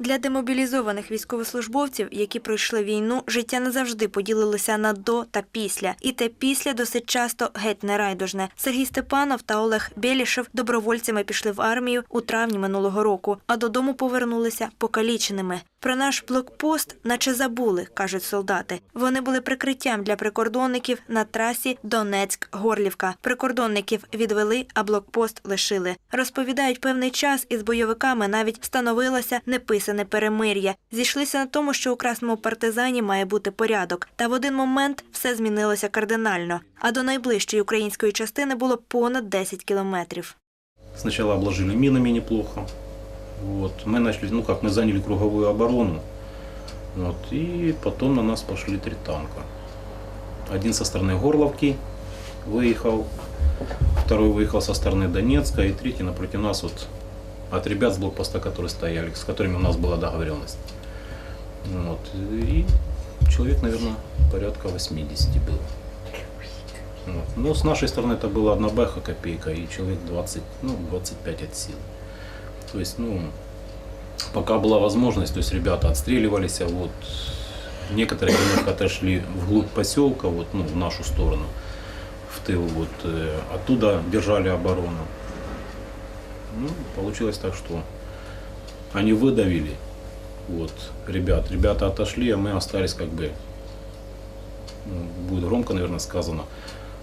Для демобілізованих військовослужбовців, які пройшли війну, життя назавжди поділилося на до та після. І те після досить часто геть нерайдужне. Сергій Степанов та Олег Бєлішев добровольцями пішли в армію у травні минулого року, а додому повернулися покаліченими. Про наш блокпост, наче забули, кажуть солдати. Вони були прикриттям для прикордонників на трасі Донецьк-Горлівка. Прикордонників відвели, а блокпост лишили. Розповідають, певний час із бойовиками навіть становилося неписане перемир'я. Зійшлися на тому, що у красному партизані має бути порядок. Та в один момент все змінилося кардинально. А до найближчої української частини було понад 10 кілометрів. Сначала обложили минами неплохо. Вот. Мы начали, ну как, мы заняли круговую оборону. Вот. И потом на нас пошли три танка. Один со стороны Горловки выехал, второй выехал со стороны Донецка, и третий напротив нас вот от ребят с блокпоста, которые стояли, с которыми у нас была договоренность. Вот. И человек, наверное, порядка 80 было. Вот. Ну, с нашей стороны это была одна бэха копейка и человек 20, ну, 25 от силы. То есть, ну, пока была возможность, то есть ребята отстреливались, а вот некоторые из них отошли вглубь поселка, вот, ну, в нашу сторону, в тыл, вот, э, оттуда держали оборону. Ну, получилось так, что они выдавили, вот, ребят, ребята отошли, а мы остались как бы, ну, будет громко, наверное, сказано,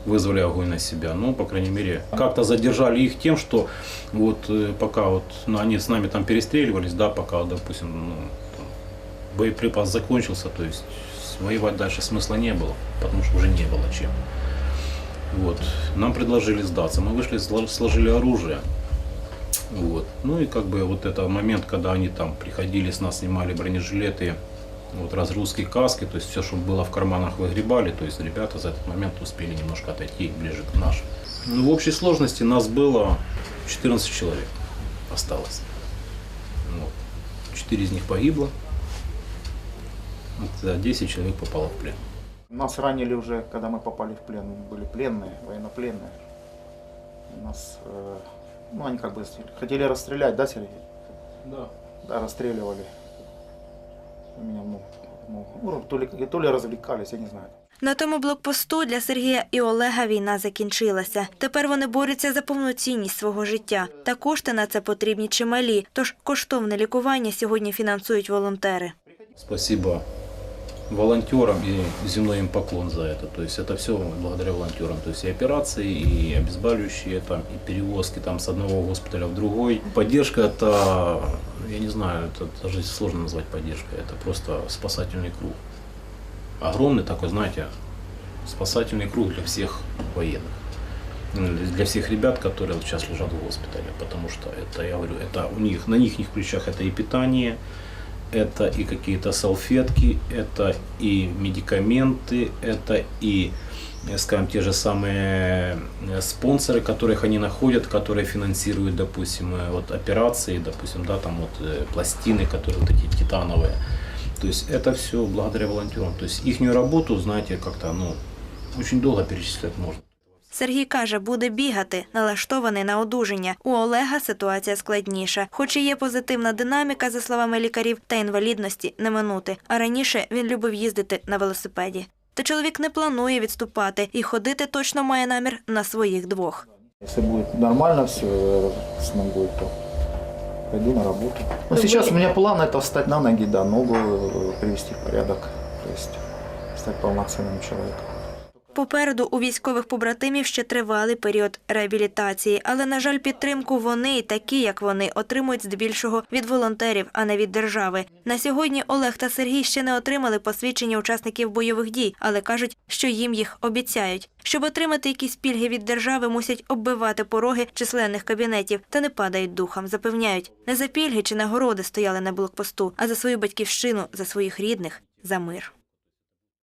вызвали огонь на себя. Но, по крайней мере, как-то задержали их тем, что вот э, пока вот ну, они с нами там перестреливались, да, пока, допустим, ну, там, боеприпас закончился, то есть воевать дальше смысла не было, потому что уже не было чем. Вот. Нам предложили сдаться. Мы вышли, сло- сложили оружие. Вот. Ну и как бы вот это момент, когда они там приходили, с нас снимали бронежилеты, вот разгрузки каски, то есть все, что было в карманах, выгребали, то есть ребята за этот момент успели немножко отойти ближе к нашим. Ну, в общей сложности нас было 14 человек осталось. Вот. 4 из них погибло, а 10 человек попало в плен. Нас ранили уже, когда мы попали в плен. Были пленные, военнопленные. Нас, э, ну, они как бы хотели расстрелять, да, Сергей? Да. Да, расстреливали. Меня, ну, ну, ну, то, ли, то ли развлекались, я не знаю. На тому блокпосту для Сергія і Олега війна закінчилася. Тепер вони борються за повноцінність свого життя. Та кошти на це потрібні чималі. Тож коштовне лікування сьогодні фінансують волонтери. Спасибо волонтерам и земной им поклон за это. То есть это все благодаря волонтерам. То есть и операции, и обезболивающие, там, и перевозки там, с одного госпиталя в другой. Поддержка это, я не знаю, это даже сложно назвать поддержкой. Это просто спасательный круг. Огромный такой, знаете, спасательный круг для всех военных. Ну, Для всех ребят, которые сейчас лежат в госпитале. Потому что это, я говорю, это у них, на них плечах это и питание, это и какие-то салфетки, это и медикаменты, это и, э, скажем, те же самые э, спонсоры, которых они находят, которые финансируют, допустим, э, вот операции, допустим, да, там вот пластины, которые вот эти титановые. То есть это все благодаря волонтерам. То есть их работу, знаете, как-то, ну, очень долго перечислять можно. Сергій каже, буде бігати, налаштований на одужання. У Олега ситуація складніша. Хоч і є позитивна динаміка, за словами лікарів, та інвалідності не минути. А раніше він любив їздити на велосипеді. Та чоловік не планує відступати і ходити точно має намір на своїх двох. Если будет нормально все с ногой, то пойду на работу. Ну, сейчас у меня план это встать на ноги, да, ногу э, привести в порядок. То есть стать полноценным человеком. Попереду у військових побратимів ще тривалий період реабілітації, але на жаль, підтримку вони, такі як вони, отримують здебільшого від волонтерів, а не від держави. На сьогодні Олег та Сергій ще не отримали посвідчення учасників бойових дій, але кажуть, що їм їх обіцяють. Щоб отримати якісь пільги від держави, мусять оббивати пороги численних кабінетів та не падають духом. Запевняють, не за пільги чи нагороди стояли на блокпосту, а за свою батьківщину, за своїх рідних, за мир.